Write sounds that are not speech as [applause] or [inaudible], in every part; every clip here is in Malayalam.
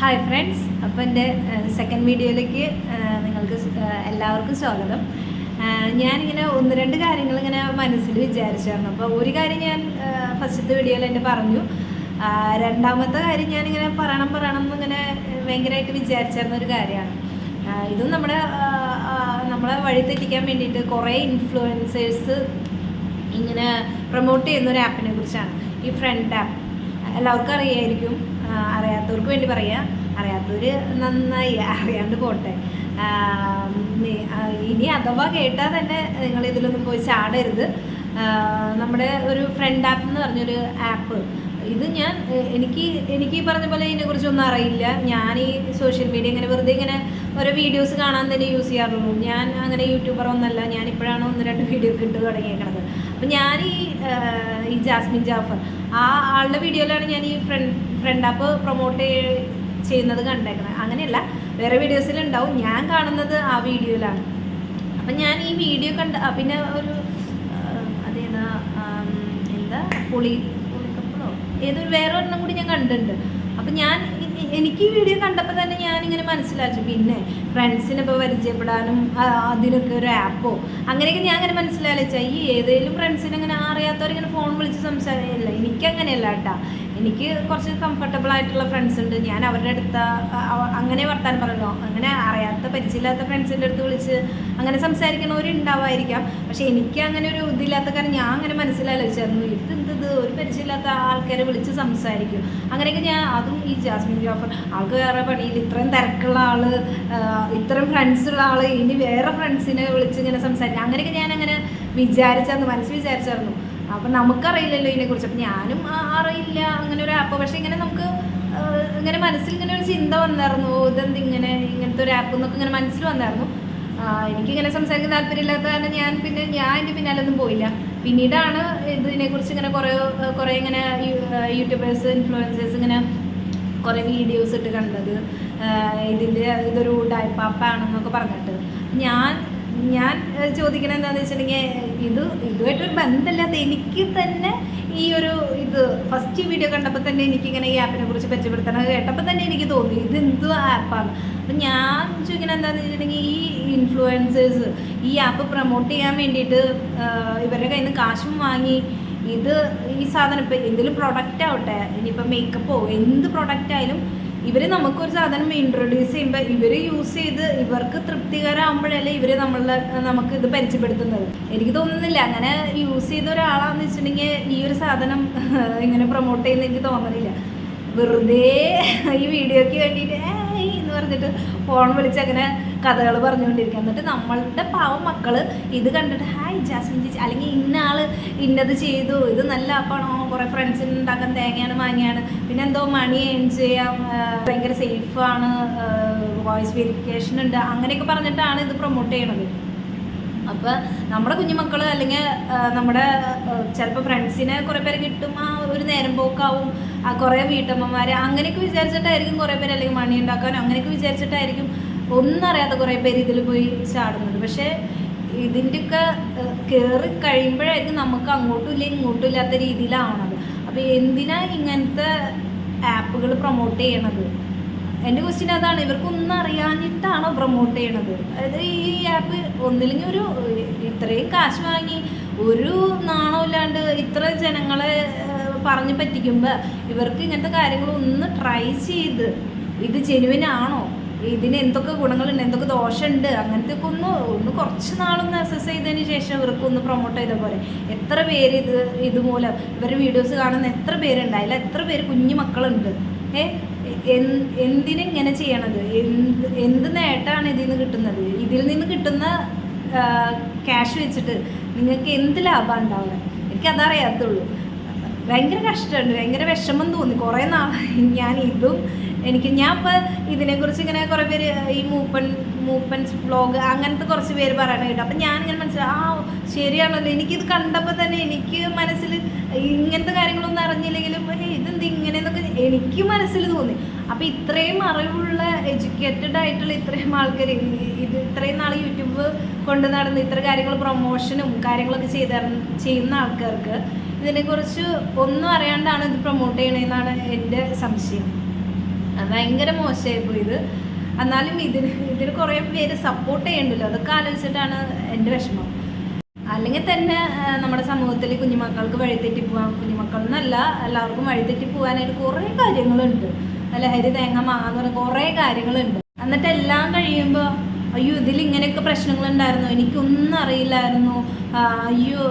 ഹായ് ഫ്രണ്ട്സ് അപ്പോൾ എന്റെ സെക്കൻഡ് വീഡിയോയിലേക്ക് നിങ്ങൾക്ക് എല്ലാവർക്കും സ്വാഗതം. ഞാനിങ്ങനെ ഒന്ന് രണ്ട് കാര്യങ്ങൾ ഇങ്ങനെ മനസ്സിൽ വിചാരിച്ചായിരുന്നു. അപ്പോൾ ഒരു കാര്യം ഞാൻ ഫസ്റ്റത്തെ വീഡിയോയിൽ എന്നെ പറഞ്ഞു. രണ്ടാമത്തെ കാര്യം ഞാനിങ്ങനെ പറയണം പറയണം എന്നിങ്ങനെ ഭയങ്കരമായിട്ട് വിചാരിച്ചിരുന്ന ഒരു കാര്യമാണ്. ഇതും നമ്മുടെ നമ്മളെ വഴി തെറ്റിക്കാൻ വേണ്ടിയിട്ട് കുറേ ഇൻഫ്ലുവൻസേഴ്സ് ഇങ്ങനെ പ്രൊമോട്ട് ചെയ്യുന്ന ഒരു ആപ്പിനെ കുറിച്ചാണ്. ഈ ഫ്രണ്ട് ആപ്പ് എല്ലാവർക്കും അറിയായിരിക്കും. അറിയാത്തവർക്ക് വേണ്ടി പറയാം. അറിയാത്തവർ നന്നായി അറിയാണ്ട് പോട്ടെ. ഇനി അഥവാ കേട്ടാൽ തന്നെ നിങ്ങൾ ഇതിലൊന്നും പോയി ചാടരുത്. നമ്മുടെ ഒരു ഫ്രണ്ട് ആപ്പ് എന്ന് പറഞ്ഞൊരു ആപ്പ് ഇത് ഞാൻ എനിക്ക് എനിക്ക് ഈ പറഞ്ഞ പോലെ ഇതിനെക്കുറിച്ചൊന്നും അറിയില്ല. ഞാൻ ഈ സോഷ്യൽ മീഡിയ ഇങ്ങനെ വെറുതെ ഇങ്ങനെ ഓരോ വീഡിയോസ് കാണാൻ തന്നെ യൂസ് ചെയ്യാറുള്ളൂ. ഞാൻ അങ്ങനെ യൂട്യൂബർ ഒന്നല്ല. ഞാൻ ഇപ്പോഴാണ് ഒന്ന് രണ്ട് വീഡിയോ കിട്ടു തുടങ്ങിയേക്കണത്. അപ്പം ഞാൻ ഈ ഈ ജാസ്മിൻ ജാഫർ ആ ആളുടെ വീഡിയോയിലാണ് ഞാൻ ഈ ഫ്രണ്ട് ഫ്രണ്ട് ആപ്പ് പ്രൊമോട്ട് ചെയ്യുന്നത് കണ്ടേക്കണം. അങ്ങനെയല്ല വേറെ വീഡിയോസിലുണ്ടാവും ഞാൻ കാണുന്നത് ആ വീഡിയോയിലാണ്. അപ്പം ഞാൻ ഈ വീഡിയോ കണ്ട പിന്നെ ഒരു അതേതാ എന്താ പുളി പുളിക്കപ്പളോ? ഏതൊരു വേറെ ഒരെണ്ണം കൂടി ഞാൻ കണ്ടിട്ടുണ്ട്. അപ്പം ഞാൻ എനിക്ക് ഈ വീഡിയോ കണ്ടപ്പോൾ തന്നെ ഞാനിങ്ങനെ മനസ്സിലാച്ചു പിന്നെ ഫ്രണ്ട്സിനെ ഇപ്പോൾ പരിചയപ്പെടാനും അതിനൊക്കെ ഒരു ആപ്പോ അങ്ങനെയൊക്കെ ഞാൻ അങ്ങനെ മനസ്സിലാലോചിച്ചാൽ ഈ ഏതെങ്കിലും ഫ്രണ്ട്സിനെ അങ്ങനെ അറിയാത്തവരിങ്ങനെ ഫോൺ വിളിച്ച് സംസാരിക്കില്ല എനിക്കങ്ങനെയല്ല കേട്ടാ എനിക്ക് കുറച്ച് കംഫർട്ടബിൾ ആയിട്ടുള്ള ഫ്രണ്ട്സ് ഉണ്ട്. ഞാൻ അവരുടെ അടുത്ത അങ്ങനെ വർത്താനം പറയല്ലോ അങ്ങനെ അറിയാത്ത പരിചയമില്ലാത്ത ഫ്രണ്ട്സിന്റെ അടുത്ത് വിളിച്ച് അങ്ങനെ സംസാരിക്കണവരുണ്ടാവായിരിക്കാം. പക്ഷെ എനിക്ക് അങ്ങനെ ഒരു ഇതില്ലാത്ത കാരണം ഞാൻ അങ്ങനെ മനസ്സിലാലോചിച്ചായിരുന്നു. ഇത് ഇത് ഒരു പരിചയമില്ലാത്ത ആൾക്കാരെ വിളിച്ച് സംസാരിക്കും. അങ്ങനെയൊക്കെ ഞാൻ അതും ഈ ജാസ്മിൻ ജോഫർ ആൾക്ക് വേറെ പണിയിൽ ഇത്രയും തിരക്കുള്ള ആൾ ഇത്രയും ഫ്രണ്ട്സ് ഉള്ള ആൾ ഇനി വേറെ ഫ്രണ്ട്സിനെ വിളിച്ച് ഇങ്ങനെ സംസാരിക്കും. അങ്ങനെയൊക്കെ ഞാൻ അങ്ങനെ വിചാരിച്ചായിരുന്നു മനസ്സിൽ വിചാരിച്ചായിരുന്നു. അപ്പം നമുക്കറിയില്ലല്ലോ ഇതിനെക്കുറിച്ച്. അപ്പം ഞാനും അറിയില്ല. അങ്ങനെ ഒരു ആപ്പ് പക്ഷെ ഇങ്ങനെ നമുക്ക് ഇങ്ങനെ മനസ്സിൽ ഇങ്ങനെ ഒരു ചിന്ത വന്നായിരുന്നു. ഇതെന്ത് ഇങ്ങനെ ഇങ്ങനത്തെ ഒരു ആപ്പ് എന്നൊക്കെ ഇങ്ങനെ മനസ്സിൽ വന്നായിരുന്നു. എനിക്ക് ഇങ്ങനെ സംസാരിക്കാൻ താല്പര്യമില്ലാത്ത കാരണം ഞാൻ പിന്നെ ഞാൻ എന്റെ പിന്നാലൊന്നും പോയില്ല. പിന്നീടാണ് ഇതിനെക്കുറിച്ച് ഇങ്ങനെ കുറേ കുറേ ഇങ്ങനെ യൂട്യൂബേഴ്സ് ഇൻഫ്ലുവൻസേഴ്സ് ഇങ്ങനെ കുറേ വീഡിയോസ് ഇട്ട് കണ്ടത്. ഇതിന്റെ ഇതൊരു ഡയപ്പാപ്പാണെന്നൊക്കെ പറഞ്ഞിട്ട്. ഞാൻ ഞാൻ ഏഹ്, ചോദിക്കണത് എന്താണെന്ന് വെച്ചിട്ടുണ്ടെങ്കിൽ ഇത് ഇതുമായിട്ടൊരു ബന്ധമില്ലാത്ത എനിക്ക് തന്നെ ഈ ഒരു ഇത് ഫസ്റ്റ് വീഡിയോ കണ്ടപ്പോൾ തന്നെ എനിക്കിങ്ങനെ ഈ ആപ്പിനെ കുറിച്ച് പരിചയപ്പെടുത്തണം കേട്ടപ്പോൾ തന്നെ എനിക്ക് തോന്നി ഇത് എന്ത് ആപ്പാണ് അപ്പം ഞാൻ ചോദിക്കുന്നത് എന്താണെന്ന് വെച്ചിട്ടുണ്ടെങ്കിൽ ഈ ഇൻഫ്ലുവൻസേഴ്സ് ഈ ആപ്പ് പ്രൊമോട്ട് ചെയ്യാൻ വേണ്ടിയിട്ട് ഇവരുടെ കയ്യിൽ നിന്ന് കാശും വാങ്ങി ഇത് ഈ സാധനം ഇപ്പം എന്തെങ്കിലും പ്രൊഡക്റ്റ് ആവട്ടെ ഇനിയിപ്പോൾ മേക്കപ്പോ എന്ത് പ്രൊഡക്റ്റ് ആയാലും ഇവർ നമുക്കൊരു സാധനം ഇൻട്രൊഡ്യൂസ് ചെയ്യുമ്പോൾ ഇവർ യൂസ് ചെയ്ത് ഇവർക്ക് തൃപ്തികരമാകുമ്പോഴല്ലേ ഇവർ നമ്മളെ നമുക്ക് ഇത് പരിചയപ്പെടുത്തുന്നത്. എനിക്ക് തോന്നുന്നില്ല. അങ്ങനെ യൂസ് ചെയ്ത ഒരാളാന്ന് വെച്ചിട്ടുണ്ടെങ്കിൽ ഈ ഒരു സാധനം [laughs] ഇങ്ങനെ പ്രൊമോട്ട് ചെയ്യുന്ന എനിക്ക് തോന്നുന്നില്ല വെറുതെ ഈ വീഡിയോയ്ക്ക് വേണ്ടിയിട്ട് എന്ന് പറഞ്ഞിട്ട് ഫോൺ വിളിച്ച് അങ്ങനെ കഥകൾ പറഞ്ഞുകൊണ്ടിരിക്കുക. എന്നിട്ട് നമ്മളുടെ പാവം മക്കൾ ഇത് കണ്ടിട്ട് ഹായ് ജാസ്മിൻ ചേച്ചി. അല്ലെങ്കിൽ ഇന്ന ആൾ ഇന്നത് ചെയ്തു. ഇത് നല്ല അപ്പാണോ? കുറേ ഫ്രണ്ട്സിന് ഉണ്ടാക്കാൻ തേങ്ങയാണ് മാങ്ങയാണ്. പിന്നെ എന്തോ മണി ഏൺ ചെയ്യാം. ഭയങ്കര സേഫാണ് വോയിസ് വെരിഫിക്കേഷൻ ഉണ്ട്. അങ്ങനെയൊക്കെ പറഞ്ഞിട്ടാണ് ഇത് പ്രൊമോട്ട് ചെയ്യണത്. അപ്പോൾ നമ്മുടെ കുഞ്ഞുമക്കൾ അല്ലെങ്കിൽ നമ്മുടെ ചിലപ്പോൾ ഫ്രണ്ട്സിനെ കുറേ പേര് കിട്ടും. ആ ഒരു നേരം പോക്കാവും. കുറേ വീട്ടമ്മമാർ അങ്ങനെയൊക്കെ വിചാരിച്ചിട്ടായിരിക്കും കുറേ പേര് അല്ലെങ്കിൽ മണി ഉണ്ടാക്കാനോ അങ്ങനെയൊക്കെ വിചാരിച്ചിട്ടായിരിക്കും ഒന്നും അറിയാത്ത കുറേ പേര് ഇതിൽ പോയി ചാടുന്നത് പക്ഷേ ഇതിന്റെയൊക്കെ കയറി കഴിയുമ്പോഴായിരിക്കും നമുക്ക് അങ്ങോട്ടും ഇല്ല ഇങ്ങോട്ടും ഇല്ലാത്ത രീതിയിലാവണത്. അപ്പോൾ എന്തിനാ ഇങ്ങനത്തെ ആപ്പുകൾ പ്രൊമോട്ട് ചെയ്യണത്? എന്റെ ക്വസ്റ്റ്യൻ അതാണ്. ഇവർക്കൊന്നും അറിയാഞ്ഞിട്ടാണോ പ്രൊമോട്ട് ചെയ്യണത്? അതായത് ഈ ആപ്പ് ഒന്നില്ലെങ്കിൽ ഒരു ഇത്രയും കാശ് വാങ്ങി ഒരു നാണമില്ലാണ്ട് ഇത്ര ജനങ്ങളെ പറഞ്ഞു പറ്റിക്കുമ്പോൾ ഇവർക്ക് ഇങ്ങനത്തെ കാര്യങ്ങൾ ഒന്ന് ട്രൈ ചെയ്ത് ഇത് ജെനുവിനാണോ ഇതിന് എന്തൊക്കെ ഗുണങ്ങളുണ്ട് എന്തൊക്കെ ദോഷമുണ്ട് അങ്ങനത്തെ ഒക്കെ ഒന്ന് ഒന്ന് കുറച്ച് നാളൊന്ന് അസസ് ചെയ്തതിന് ശേഷം ഇവർക്കൊന്ന് പ്രൊമോട്ട് ചെയ്ത പോലെ എത്ര പേര് ഇത് ഇതുമൂലം ഇവരുടെ വീഡിയോസ് കാണുന്ന എത്ര പേരുണ്ട് അതിൽ എത്ര പേര് കുഞ്ഞു മക്കളുണ്ട്? ഏ? എന്തിനെ ഇങ്ങനെ ചെയ്യണത്? എന്ത് എന്ത് നേട്ടമാണ് ഇതിൽ നിന്ന് കിട്ടുന്നത്? ഇതിൽ നിന്ന് കിട്ടുന്ന ക്യാഷ് വെച്ചിട്ട് നിങ്ങൾക്ക് എന്ത് ലാഭം ഉണ്ടാവുക? എനിക്കതറിയാത്തുള്ളൂ ഭയങ്കര കഷ്ടമുണ്ട് ഭയങ്കര വിഷമം തോന്നി. കുറേ നാൾ ഞാൻ ഇതും എനിക്ക് ഞാൻ ഇപ്പോൾ ഇതിനെക്കുറിച്ച് ഇങ്ങനെ കുറേ പേര് ഈ മൂപ്പൻ മൂപ്പൻസ് വ്ളോഗ് അങ്ങനത്തെ കുറച്ച് പേര് പറയണ കേട്ടോ. അപ്പം ഞാനിങ്ങനെ മനസ്സിലായി ആ ശരിയാണല്ലോ. എനിക്കിത് കണ്ടപ്പോൾ തന്നെ എനിക്ക് മനസ്സിൽ ഇങ്ങനത്തെ കാര്യങ്ങളൊന്നും അറിഞ്ഞില്ലെങ്കിലും "ഹേയ്, ഇതെന്ത് ഇങ്ങനെയെന്നൊക്കെ എനിക്ക് മനസ്സിൽ തോന്നി. അപ്പോൾ ഇത്രയും അറിവുള്ള എഡ്യൂക്കേറ്റഡ് ആയിട്ടുള്ള ഇത്രയും ആൾക്കാർ ഇത് ഇത്രയും നാൾ യൂട്യൂബ് കൊണ്ട് നടന്ന് ഇത്ര കാര്യങ്ങൾ പ്രൊമോഷനും കാര്യങ്ങളൊക്കെ ചെയ്ത ചെയ്യുന്ന ആൾക്കാർക്ക് ഇതിനെക്കുറിച്ച് ഒന്നും അറിയാണ്ടാണ് ഇത് പ്രൊമോട്ട് ചെയ്യണമെന്നാണ് എന്റെ സംശയം. ഭയങ്കര മോശമായിപ്പോയി ഇത്. എന്നാലും ഇതിന് ഇതിന് കുറേ പേര് സപ്പോർട്ട് ചെയ്യണ്ടല്ലോ. അതൊക്കെ ആലോചിച്ചിട്ടാണ് എന്റെ വിഷമം. അല്ലെങ്കിൽ തന്നെ നമ്മുടെ സമൂഹത്തിൽ കുഞ്ഞുമക്കൾക്ക് വഴിതെറ്റി പോകാൻ കുഞ്ഞുമക്കൾ എന്നല്ല എല്ലാവർക്കും വഴിതെറ്റി പോകാനായിട്ട് കുറേ കാര്യങ്ങളുണ്ട്. ലഹരി തേങ്ങ മാങ്ങ പറഞ്ഞ കുറേ കാര്യങ്ങളുണ്ട്. എന്നിട്ട് എല്ലാം കഴിയുമ്പോൾ അയ്യോ ഇതിൽ ഇങ്ങനെയൊക്കെ പ്രശ്നങ്ങളുണ്ടായിരുന്നു? എനിക്കൊന്നും അറിയില്ലായിരുന്നു. അയ്യോ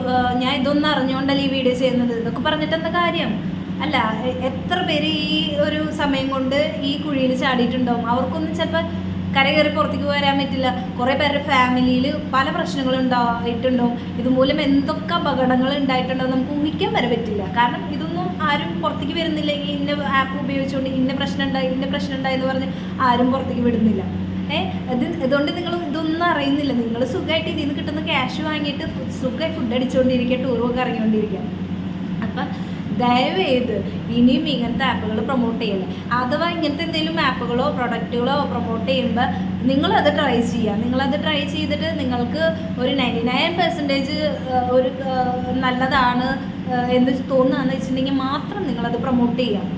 ഞാൻ ഇതൊന്നും അറിഞ്ഞുകൊണ്ടല്ല ഈ വീഡിയോ ചെയ്യുന്നത്? ഇതൊക്കെ പറഞ്ഞിട്ട് എന്താ കാര്യം? അല്ല എത്ര പേര് ഈ ഒരു സമയം കൊണ്ട് ഈ കുഴിയിൽ ചാടിയിട്ടുണ്ടാവും? അവർക്കൊന്നും ചിലപ്പോൾ കര കയറി പുറത്തേക്ക് വരാൻ പറ്റില്ല. കുറേ പേരുടെ ഫാമിലിയിൽ പല പ്രശ്നങ്ങളും ഉണ്ടായിട്ടുണ്ടാവും. ഇതുമൂലം എന്തൊക്കെ അപകടങ്ങൾ ഉണ്ടായിട്ടുണ്ടോ നമുക്ക് ഊഹിക്കാൻ വരെ പറ്റില്ല. കാരണം ഇതൊന്നും ആരും പുറത്തേക്ക് വരുന്നില്ല. ഇന്ന ആപ്പ് ഉപയോഗിച്ചുകൊണ്ട് ഇന്ന പ്രശ്നം ഉണ്ടായി ഇന്ന പ്രശ്നം ഉണ്ടായി എന്ന് പറഞ്ഞ് ആരും പുറത്തേക്ക് വിടുന്നില്ല. ഏ ഇത് ഇതുകൊണ്ട് നിങ്ങൾ ഇതൊന്നും അറിയുന്നില്ല. നിങ്ങൾ സുഖമായിട്ട് ഇതിൽ നിന്ന് കിട്ടുന്ന ക്യാഷ് വാങ്ങിയിട്ട് സുഖമായി ഫുഡ് അടിച്ചുകൊണ്ടിരിക്കുക ടൂറൊക്കെ ഇറങ്ങിക്കൊണ്ടിരിക്കുക. അപ്പം ദയവ് ചെയ്ത് ഇനിയും ഇങ്ങനത്തെ ആപ്പുകൾ പ്രൊമോട്ട് ചെയ്യണം അഥവാ ഇങ്ങനത്തെ എന്തെങ്കിലും ആപ്പുകളോ പ്രൊഡക്റ്റുകളോ പ്രൊമോട്ട് ചെയ്യുമ്പോൾ നിങ്ങളത് ട്രൈ ചെയ്യുക നിങ്ങളത് ട്രൈ ചെയ്തിട്ട് നിങ്ങൾക്ക് ഒരു നയന്റി നയൻ പെർസെന്റേജ് ഒരു നല്ലതാണ് എന്ന് തോന്നുകയെന്ന് വെച്ചിട്ടുണ്ടെങ്കിൽ മാത്രം നിങ്ങളത് പ്രൊമോട്ട് ചെയ്യുക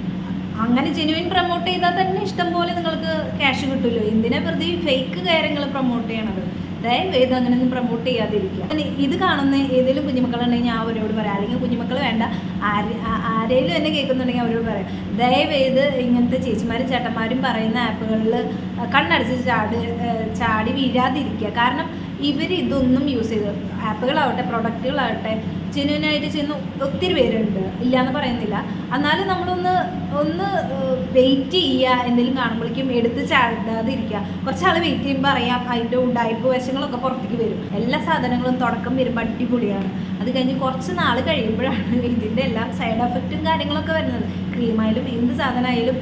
അങ്ങനെ ജെനുവിൻ പ്രൊമോട്ട് ചെയ്താൽ തന്നെ ഇഷ്ടം പോലെ നിങ്ങൾക്ക് ക്യാഷ് കിട്ടുമല്ലോ. എന്തിനാ വെറുതെ ഫേക്ക് കാര്യങ്ങൾ പ്രൊമോട്ട് ചെയ്യണത്? ദയവേത് അങ്ങനെയൊന്നും പ്രൊമോട്ട് ചെയ്യാതിരിക്കുക. ഇത് കാണുന്ന ഏതെങ്കിലും കുഞ്ഞുമക്കളുണ്ടെങ്കിൽ ഞാൻ അവരോട് പറയാം. അല്ലെങ്കിൽ കുഞ്ഞുമക്കൾ വേണ്ട ആരെങ്കിലും എന്നെ കേൾക്കുന്നുണ്ടെങ്കിൽ അവരോട് പറയാം. ദയവേത് ഇങ്ങനത്തെ ചേച്ചിമാരും ചേട്ടന്മാരും പറയുന്ന ആപ്പുകളിൽ കണ്ണടച്ച് ചാടി ചാടി വീഴാതിരിക്കുക. കാരണം ഇവർ ഇതൊന്നും യൂസ് ചെയ്ത് ആപ്പുകളാവട്ടെ പ്രൊഡക്റ്റുകളാവട്ടെ ജെന്യൂനായിട്ട് ചെയ്യുന്ന ഒത്തിരി പേരുണ്ട്. ഇല്ലയെന്ന് പറയുന്നില്ല. എന്നാലും നമ്മളൊന്ന് ഒന്ന് വെയിറ്റ് ചെയ്യുക എന്തെങ്കിലും കാണുമ്പോഴേക്കും എടുത്ത് ചാടാതിരിക്കുക. കുറച്ചാൾ വെയിറ്റ് ചെയ്യുമ്പോൾ അറിയാം അതിന്റെ ഉണ്ടായ്പ വശങ്ങളൊക്കെ പുറത്തേക്ക് വരും. എല്ലാ സാധനങ്ങളും തുടക്കം വരുമ്പോൾ അടിപൊളിയാണ്. അത് കഴിഞ്ഞ് കുറച്ച് നാൾ കഴിയുമ്പോഴാണ് ഇതിന്റെ എല്ലാം സൈഡ് എഫക്റ്റും കാര്യങ്ങളൊക്കെ വരുന്നത്. ക്രീമായാലും എന്ത് സാധനമായാലും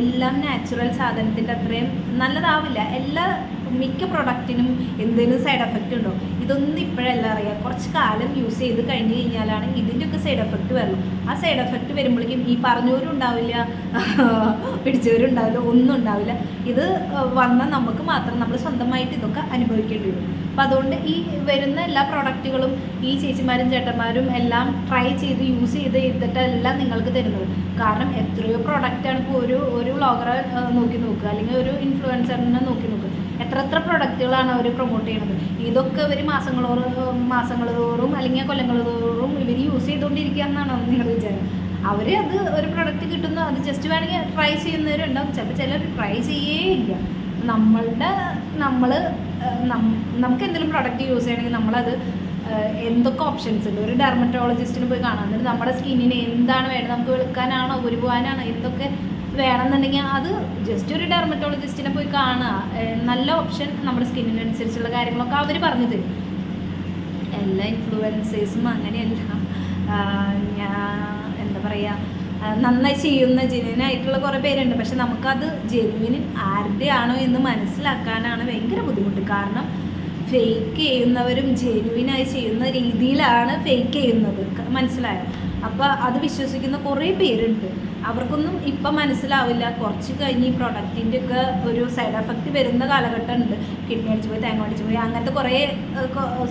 എല്ലാം നാച്ചുറൽ സാധനത്തിന്റെ അത്രയും നല്ലതാവില്ല. എല്ലാ മിക്ക പ്രൊഡക്റ്റിനും എന്തെങ്കിലും സൈഡ് എഫക്റ്റ് ഉണ്ടോ? ഇതൊന്നും ഇപ്പോഴല്ല അറിയാം. കുറച്ച് കാലം യൂസ് ചെയ്ത് കഴിഞ്ഞ് കഴിഞ്ഞാലാണ് ഇതിന്റെയൊക്കെ സൈഡ് എഫക്റ്റ് വരുള്ളൂ. ആ സൈഡ് എഫക്റ്റ് വരുമ്പോഴേക്കും ഈ പറഞ്ഞവരും ഉണ്ടാവില്ല [laughs] പിടിച്ചവരും ഉണ്ടാവില്ല ഒന്നും ഉണ്ടാവില്ല. ഇത് വന്നാൽ നമുക്ക് മാത്രം നമ്മൾ സ്വന്തമായിട്ട് ഇതൊക്കെ അനുഭവിക്കേണ്ടി വരും. അപ്പോൾ അതുകൊണ്ട് ഈ വരുന്ന എല്ലാ പ്രൊഡക്റ്റുകളും ഈ ചേച്ചിമാരും ചേട്ടന്മാരും എല്ലാം ട്രൈ ചെയ്ത് യൂസ് ചെയ്ത് ചെയ്തിട്ടല്ല നിങ്ങൾക്ക് തരുന്നത്. കാരണം എത്രയോ പ്രൊഡക്റ്റാണ് ഇപ്പോൾ ഒരു ഒരു വ്ളോഗറെ നോക്കി നോക്കുക. അല്ലെങ്കിൽ ഒരു ഇൻഫ്ലുവൻസറിനെ നോക്കി നോക്കുക. എത്ര എത്ര പ്രൊഡക്റ്റുകളാണ് അവർ പ്രൊമോട്ട് ചെയ്യുന്നത്? ഇതൊക്കെ ഇവർ മാസങ്ങളോറും മാസങ്ങൾ തോറും അല്ലെങ്കിൽ കൊല്ലങ്ങൾ തോറും ഇവർ യൂസ് ചെയ്തുകൊണ്ടിരിക്കുക എന്നാണ് നിങ്ങളുടെ വിചാരം? അവർ അത് ഒരു പ്രൊഡക്റ്റ് കിട്ടുന്നു അത് ജസ്റ്റ് വേണമെങ്കിൽ ട്രൈ ചെയ്യുന്നവരുണ്ടാവും. ചിലപ്പോൾ ചിലർ ട്രൈ ചെയ്യേ ഇല്ല. നമ്മളുടെ നമ്മൾ നമുക്ക് എന്തെങ്കിലും പ്രൊഡക്റ്റ് യൂസ് ചെയ്യണമെങ്കിൽ നമ്മളത് എന്തൊക്കെ ഓപ്ഷൻസ് ഉണ്ട്? ഒരു ഡെർമറ്റോളജിസ്റ്റിന് പോയി കാണാം. എന്നിട്ട് നമ്മുടെ സ്കിന്നിന് എന്താണ് വേണ്ടത്? നമുക്ക് വെളുക്കാനാണോ ഉരുവാനാണോ എന്തൊക്കെ വേണമെന്നുണ്ടെങ്കിൽ അത് ജസ്റ്റ് ഒരു ഡെർമറ്റോളജിസ്റ്റിനെ പോയി കാണുക. നല്ല ഓപ്ഷൻ നമ്മുടെ സ്കിന്നിനനുസരിച്ചുള്ള കാര്യങ്ങളൊക്കെ അവർ പറഞ്ഞു തരും എല്ലാ ഇൻഫ്ലുവൻസേഴ്സും അങ്ങനെയല്ല. ഞാൻ എന്താ പറയുക നന്നായി ചെയ്യുന്ന ജെനുവിനായിട്ടുള്ള കുറേ പേരുണ്ട്. പക്ഷെ നമുക്കത് ജെന്യൂന് ആരുടെ ആണോ എന്ന് മനസ്സിലാക്കാനാണ് ഭയങ്കര ബുദ്ധിമുട്ട്. കാരണം ഫേക്ക് ചെയ്യുന്നവരും ജെനുവിനായി ചെയ്യുന്ന രീതിയിലാണ് ഫേക്ക് ചെയ്യുന്നത്. മനസ്സിലായോ? അപ്പോൾ അത് വിശ്വസിക്കുന്ന കുറേ പേരുണ്ട്. അവർക്കൊന്നും ഇപ്പം മനസ്സിലാവില്ല. കുറച്ച് കഴിഞ്ഞ് ഈ പ്രൊഡക്റ്റിന്റെ ഒക്കെ ഒരു സൈഡ് എഫക്റ്റ് വരുന്ന കാലഘട്ടം ഉണ്ട് കിഡ്നി അടിച്ച് പോയി തേങ്ങ അടിച്ച് പോയി അങ്ങനത്തെ കുറേ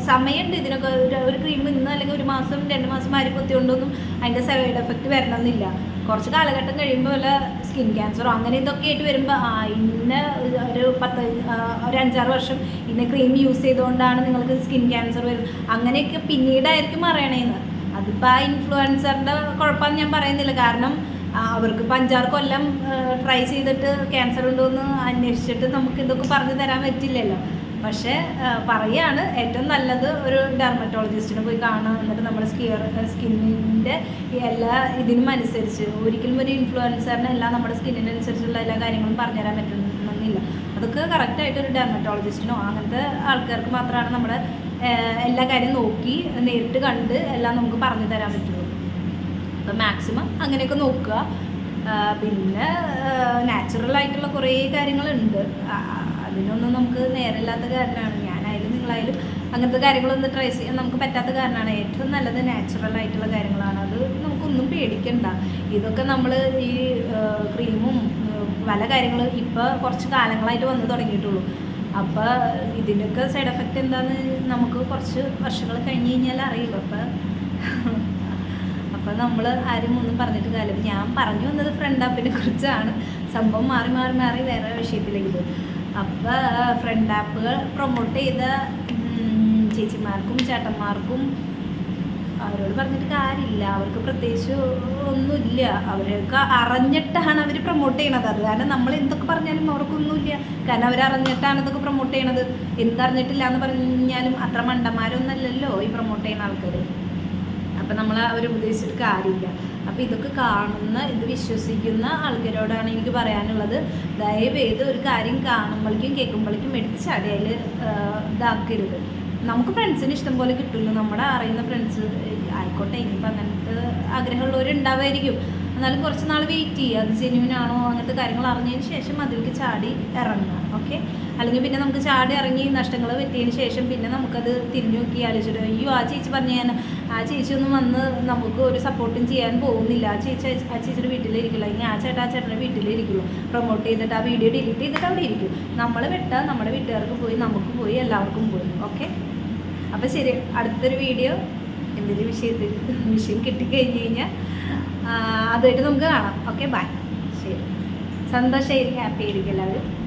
സമയമുണ്ട് ഇതിനൊക്കെ. ഒരു ക്രീം ഇന്ന് അല്ലെങ്കിൽ ഒരു മാസം രണ്ട് മാസം ആര് കുത്തിയോണ്ടൊന്നും അതിന്റെ സൈഡ് എഫക്റ്റ് വരണമെന്നില്ല. കുറച്ച് കാലഘട്ടം കഴിയുമ്പോൾ വല്ല സ്കിൻ ക്യാൻസറോ അങ്ങനെ ഇതൊക്കെ ആയിട്ട് വരുമ്പോൾ ആ ഇന്ന ഒരു പത്ത് ഒരു അഞ്ചാറ് വർഷം ഇന്ന ക്രീം യൂസ് ചെയ്തുകൊണ്ടാണ് നിങ്ങൾക്ക് സ്കിൻ ക്യാൻസർ വരും അങ്ങനെയൊക്കെ പിന്നീടായിരിക്കും അറിയണേന്ന്. അതിപ്പോൾ ആ ഇൻഫ്ലുവൻസറിന്റെ കുഴപ്പമെന്ന് ഞാൻ പറയുന്നില്ല. കാരണം അവർക്ക് അഞ്ചാറ് കൊല്ലം ട്രൈ ചെയ്തിട്ട് ക്യാൻസർ ഉണ്ടോ എന്ന് അന്വേഷിച്ചിട്ട് നമുക്ക് ഇതൊക്കെ പറഞ്ഞു തരാൻ പറ്റില്ലല്ലോ. പക്ഷേ പറയാണ് ഏറ്റവും നല്ലത് ഒരു ഡെർമറ്റോളജിസ്റ്റിനെ പോയി കാണുക. എന്നിട്ട് നമ്മുടെ സ്കിയർ സ്കിന്നിന്റെ എല്ലാ ഇതിനും അനുസരിച്ച് ഒരിക്കലും ഒരു ഇൻഫ്ലുവൻസറിന് എല്ലാം നമ്മുടെ സ്കിന്നിനനുസരിച്ചുള്ള എല്ലാ കാര്യങ്ങളും പറഞ്ഞുതരാൻ പറ്റുന്നില്ല അതൊക്കെ കറക്റ്റായിട്ട് ഒരു ഡെർമറ്റോളജിസ്റ്റിനോ അങ്ങനത്തെ ആൾക്കാർക്ക് മാത്രമാണ് നമ്മുടെ എല്ലാ കാര്യം നോക്കി നേരിട്ട് കണ്ട് എല്ലാം നമുക്ക് പറഞ്ഞു തരാൻ പറ്റുള്ളൂ. അപ്പം മാക്സിമം അങ്ങനെയൊക്കെ നോക്കുക. പിന്നെ നാച്ചുറൽ ആയിട്ടുള്ള കുറേ കാര്യങ്ങളുണ്ട്. അതിനൊന്നും നമുക്ക് നേരമില്ലാത്ത കാരണമാണ്. ഞാനായാലും നിങ്ങളായാലും അങ്ങനത്തെ കാര്യങ്ങളൊന്നും ട്രൈ ചെയ്യാൻ നമുക്ക് പറ്റാത്ത കാരണമാണ്. ഏറ്റവും നല്ലത് നാച്ചുറൽ ആയിട്ടുള്ള കാര്യങ്ങളാണ്. അത് നമുക്കൊന്നും പേടിക്കണ്ട. ഇതൊക്കെ നമ്മൾ ഈ ക്രീമും പല കാര്യങ്ങളും ഇപ്പോൾ കുറച്ച് കാലങ്ങളായിട്ട് വന്ന് തുടങ്ങിയിട്ടുള്ളൂ. അപ്പോൾ ഇതിന്റെയൊക്കെ സൈഡ് എഫക്റ്റ് എന്താണെന്ന് നമുക്ക് കുറച്ച് വർഷങ്ങൾ കഴിഞ്ഞ് കഴിഞ്ഞാൽ അറിയുള്ളൂ. അപ്പോൾ അപ്പം നമ്മൾ ആരും ഒന്നും പറഞ്ഞിട്ട് കാര്യമില്ല. ഞാൻ പറഞ്ഞു വന്നത് ഫ്രണ്ട് ആപ്പിനെ കുറിച്ചാണ്. സംഭവം മാറി മാറി മാറി വേറെ വിഷയത്തിലേക്ക് പോകും അപ്പോൾ ഫ്രണ്ട് ആപ്പുകൾ പ്രൊമോട്ട് ചെയ്ത ചേച്ചിമാർക്കും ചേട്ടന്മാർക്കും അവരോട് പറഞ്ഞിട്ട് കാര്യമില്ല. അവർക്ക് പ്രത്യേകിച്ച് ഒന്നുമില്ല. അവരൊക്കെ അറിഞ്ഞിട്ടാണ് അവർ പ്രൊമോട്ട് ചെയ്യണത്. അത് കാരണം നമ്മൾ എന്തൊക്കെ പറഞ്ഞാലും അവർക്കൊന്നുമില്ല. കാരണം അവർ അറിഞ്ഞിട്ടാണ് ഇതൊക്കെ പ്രൊമോട്ട് ചെയ്യണത്. എന്തറിഞ്ഞിട്ടില്ല എന്ന് പറഞ്ഞാലും അത്ര മണ്ടന്മാരൊന്നല്ലല്ലോ ഈ പ്രൊമോട്ട് ചെയ്യുന്ന ആൾക്കാർ അപ്പം നമ്മൾ അവർ ഉപദേശിച്ചിട്ട് കാര്യമില്ല. അപ്പോൾ ഇതൊക്കെ കാണുന്ന ഇത് വിശ്വസിക്കുന്ന ആൾക്കാരോടാണ് എനിക്ക് പറയാനുള്ളത്. ദയവേത് ഒരു കാര്യം കാണുമ്പോഴേക്കും കേൾക്കുമ്പോഴേക്കും എടുത്ത് ചടയിൽ ഇതാക്കരുത്. നമുക്ക് ഫ്രണ്ട്സിന് ഇഷ്ടം പോലെ കിട്ടുമല്ലോ. നമ്മുടെ അറിയുന്ന ഫ്രണ്ട്സ് ആയിക്കോട്ടെ ഇനിയിപ്പോൾ അങ്ങനത്തെ ആഗ്രഹമുള്ളവരുണ്ടാവുമായിരിക്കും എന്നാലും കുറച്ച് നാൾ വെയിറ്റ് ചെയ്യുക. അത് ജെന്യൂൻ ആണോ അങ്ങനത്തെ കാര്യങ്ങൾ അറിഞ്ഞതിന് ശേഷം അതിലേക്ക് ചാടി ഇറങ്ങുക. ഓക്കെ അല്ലെങ്കിൽ പിന്നെ നമുക്ക് ചാടി ഇറങ്ങി നഷ്ടങ്ങൾ പറ്റിയതിന് ശേഷം പിന്നെ നമുക്കത് തിരിഞ്ഞു നോക്കി ആലോചിച്ചിട്ട് അയ്യോ ആ ചേച്ചി പറഞ്ഞു ഞാൻ ആ ചേച്ചി ഒന്നും വന്ന് നമുക്ക് ഒരു സപ്പോർട്ടും ചെയ്യാൻ പോകുന്നില്ല. ആ ചേച്ചി ആ ചേച്ചിയുടെ വീട്ടിലിരിക്കില്ല അല്ലെങ്കിൽ ആ ചേട്ടാ ആ ചേട്ടന്റെ വീട്ടിലിരിക്കുള്ളൂ പ്രൊമോട്ട് ചെയ്തിട്ട് ആ വീഡിയോ ഡിലീറ്റ് ചെയ്തിട്ട് അവിടെ ഇരിക്കും. നമ്മൾ വിട്ടാൽ നമ്മുടെ വീട്ടുകാർക്ക് പോയി നമുക്ക് പോയി എല്ലാവർക്കും പോയി. ഓക്കെ അപ്പോൾ ശരി. അടുത്തൊരു വീഡിയോ എന്തെങ്കിലും വിഷയത്തിൽ വിഷയം കിട്ടിക്കഴിഞ്ഞ് കഴിഞ്ഞാൽ അതുമായിട്ട് നമുക്ക് കാണാം. ഓക്കെ ബൈ ശരി. സന്തോഷമായിരിക്കും. ഹാപ്പി ആയിരിക്കും എല്ലാവരും.